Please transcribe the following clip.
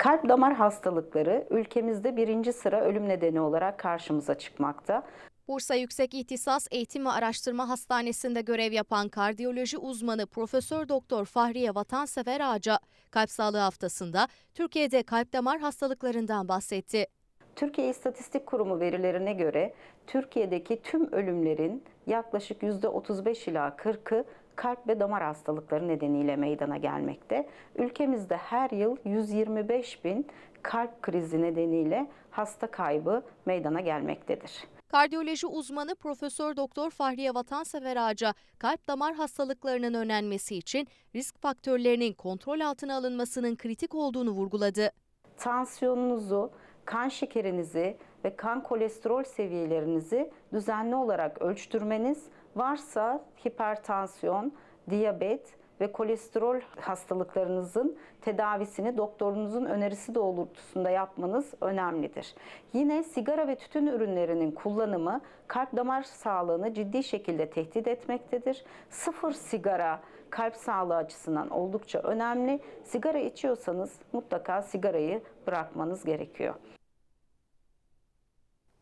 Kalp damar hastalıkları ülkemizde birinci sıra ölüm nedeni olarak karşımıza çıkmakta. Bursa Yüksek İhtisas Eğitim ve Araştırma Hastanesi'nde görev yapan kardiyoloji uzmanı Profesör Doktor Fahriye Vatansever Ağaca Kalp Sağlığı Haftası'nda Türkiye'de kalp damar hastalıklarından bahsetti. Türkiye İstatistik Kurumu verilerine göre Türkiye'deki tüm ölümlerin yaklaşık %35 ila 40'ı kalp ve damar hastalıkları nedeniyle meydana gelmekte. Ülkemizde her yıl 125 bin kalp krizi nedeniyle hasta kaybı meydana gelmektedir. Kardiyoloji uzmanı Profesör Doktor Fahriye Vatansever Ağaca kalp damar hastalıklarının önlenmesi için risk faktörlerinin kontrol altına alınmasının kritik olduğunu vurguladı. tansiyonunuzu, kan şekerinizi ve kan kolesterol seviyelerinizi düzenli olarak ölçtürmeniz, varsa hipertansiyon, diyabet ve kolesterol hastalıklarınızın tedavisini doktorunuzun önerisi doğrultusunda yapmanız önemlidir. Yine sigara ve tütün ürünlerinin kullanımı kalp damar sağlığını ciddi şekilde tehdit etmektedir. Sıfır sigara kalp sağlığı açısından oldukça önemli. Sigara içiyorsanız mutlaka sigarayı bırakmanız gerekiyor.